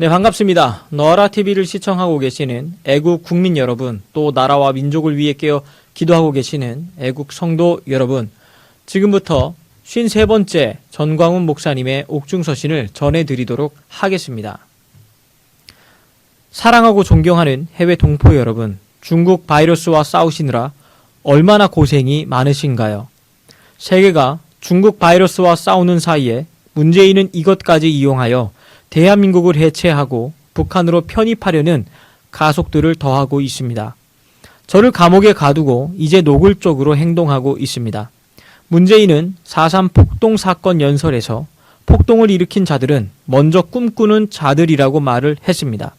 네, 반갑습니다. 너라 TV를 시청하고 계시는 애국 국민 여러분, 또 나라와 민족을 위해 깨어 기도하고 계시는 애국 성도 여러분, 지금부터 53번째 전광훈 목사님의 옥중서신을 전해드리도록 하겠습니다. 사랑하고 존경하는 해외 동포 여러분, 중국 바이러스와 싸우시느라 얼마나 고생이 많으신가요? 세계가 중국 바이러스와 싸우는 사이에 문재인은 이것까지 이용하여 대한민국을 해체하고 북한으로 편입하려는 가속들을 더하고 있습니다. 저를 감옥에 가두고 이제 노골적으로 행동하고 있습니다. 문재인은 4.3 폭동 사건 연설에서 폭동을 일으킨 자들은 먼저 꿈꾸는 자들이라고 말을 했습니다.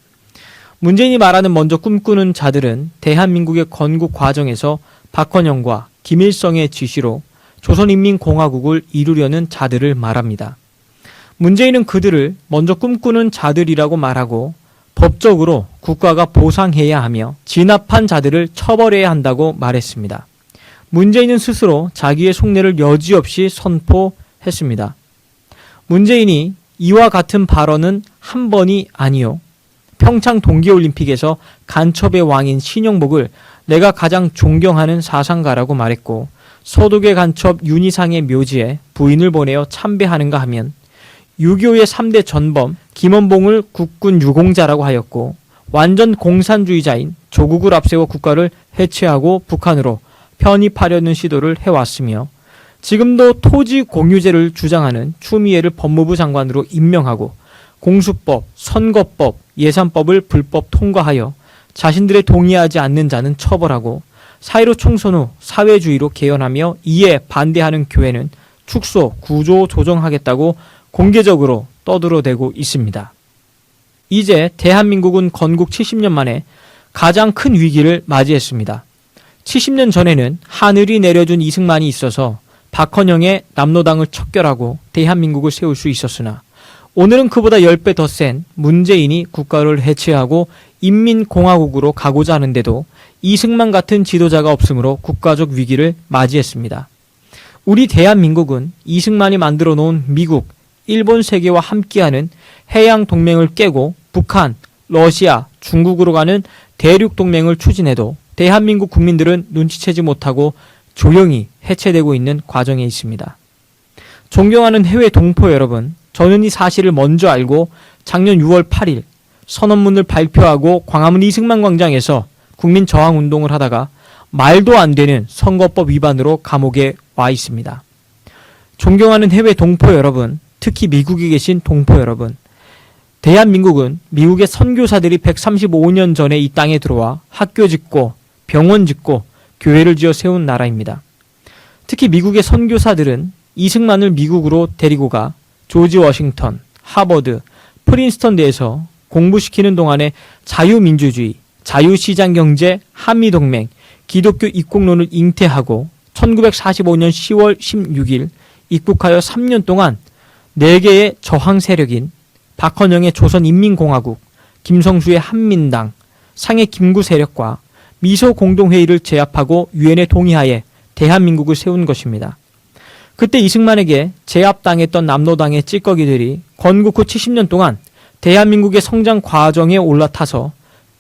문재인이 말하는 먼저 꿈꾸는 자들은 대한민국의 건국 과정에서 박헌영과 김일성의 지시로 조선인민공화국을 이루려는 자들을 말합니다. 문재인은 그들을 먼저 꿈꾸는 자들이라고 말하고 법적으로 국가가 보상해야 하며 진압한 자들을 처벌해야 한다고 말했습니다. 문재인은 스스로 자기의 속내를 여지없이 선포했습니다. 문재인이 이와 같은 발언은 한 번이 아니요. 평창 동계올림픽에서 간첩의 왕인 신영복을 내가 가장 존경하는 사상가라고 말했고 서독의 간첩 윤희상의 묘지에 부인을 보내어 참배하는가 하면 6.25의 3대 전범 김원봉을 국군 유공자라고 하였고 완전 공산주의자인 조국을 앞세워 국가를 해체하고 북한으로 편입하려는 시도를 해왔으며 지금도 토지 공유제를 주장하는 추미애를 법무부 장관으로 임명하고 공수법, 선거법, 예산법을 불법 통과하여 자신들의 동의하지 않는 자는 처벌하고 사회로 총선 후 사회주의로 개헌하며 이에 반대하는 교회는 축소, 구조 조정하겠다고 공개적으로 떠들어대고 있습니다. 이제 대한민국은 건국 70년 만에 가장 큰 위기를 맞이했습니다. 70년 전에는 하늘이 내려준 이승만이 있어서 박헌영의 남로당을 척결하고 대한민국을 세울 수 있었으나 오늘은 그보다 10배 더 센 문재인이 국가를 해체하고 인민공화국으로 가고자 하는데도 이승만 같은 지도자가 없으므로 국가적 위기를 맞이했습니다. 우리 대한민국은 이승만이 만들어 놓은 미국, 일본 세계와 함께하는 해양 동맹을 깨고 북한, 러시아, 중국으로 가는 대륙 동맹을 추진해도 대한민국 국민들은 눈치채지 못하고 조용히 해체되고 있는 과정에 있습니다. 존경하는 해외 동포 여러분, 저는 이 사실을 먼저 알고 작년 6월 8일 선언문을 발표하고 광화문 이승만 광장에서 국민 저항 운동을 하다가 말도 안 되는 선거법 위반으로 감옥에 와 있습니다. 존경하는 해외 동포 여러분, 특히 미국에 계신 동포 여러분, 대한민국은 미국의 선교사들이 135년 전에 이 땅에 들어와 학교 짓고 병원 짓고 교회를 지어 세운 나라입니다. 특히 미국의 선교사들은 이승만을 미국으로 데리고 가 조지 워싱턴, 하버드, 프린스턴 대에서 공부시키는 동안에 자유민주주의, 자유시장 경제, 한미동맹, 기독교 입국론을 잉태하고 1945년 10월 16일 입국하여 3년 동안 4개의 저항 세력인 박헌영의 조선인민공화국, 김성수의 한민당, 상해 김구 세력과 미소 공동회의를 제압하고 유엔에 동의하에 대한민국을 세운 것입니다. 그때 이승만에게 제압당했던 남로당의 찌꺼기들이 건국 후 70년 동안 대한민국의 성장 과정에 올라타서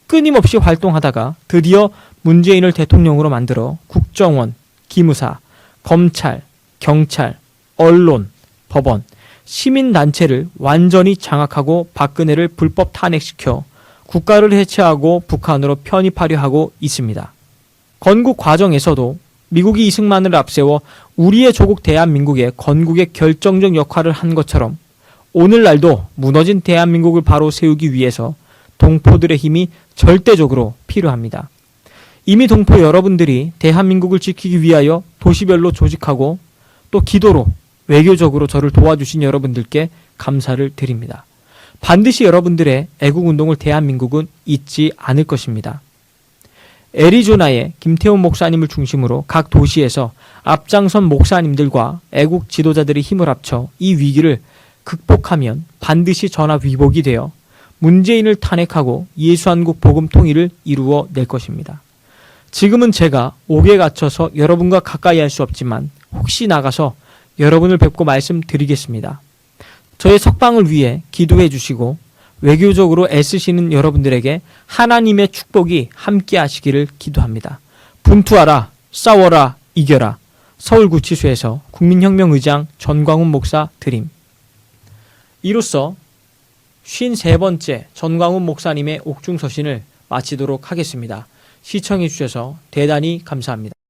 끊임없이 활동하다가 드디어 문재인을 대통령으로 만들어 국정원, 기무사, 검찰, 경찰, 언론, 법원, 시민단체를 완전히 장악하고 박근혜를 불법 탄핵시켜 국가를 해체하고 북한으로 편입하려 하고 있습니다. 건국 과정에서도 미국이 이승만을 앞세워 우리의 조국 대한민국의 건국에 결정적 역할을 한 것처럼 오늘날도 무너진 대한민국을 바로 세우기 위해서 동포들의 힘이 절대적으로 필요합니다. 이미 동포 여러분들이 대한민국을 지키기 위하여 도시별로 조직하고 또 기도로 외교적으로 저를 도와주신 여러분들께 감사를 드립니다. 반드시 여러분들의 애국 운동을 대한민국은 잊지 않을 것입니다. 애리조나의 김태훈 목사님을 중심으로 각 도시에서 앞장선 목사님들과 애국 지도자들이 힘을 합쳐 이 위기를 극복하면 반드시 전화위복이 되어 문재인을 탄핵하고 예수한국 복음 통일을 이루어 낼 것입니다. 지금은 제가 옥에 갇혀서 여러분과 가까이 할 수 없지만 혹시 나가서 여러분을 뵙고 말씀드리겠습니다. 저의 석방을 위해 기도해 주시고 외교적으로 애쓰시는 여러분들에게 하나님의 축복이 함께 하시기를 기도합니다. 분투하라, 싸워라, 이겨라. 서울구치소에서 국민혁명의장 전광훈 목사 드림. 이로써 53번째 전광훈 목사님의 옥중서신을 마치도록 하겠습니다. 시청해 주셔서 대단히 감사합니다.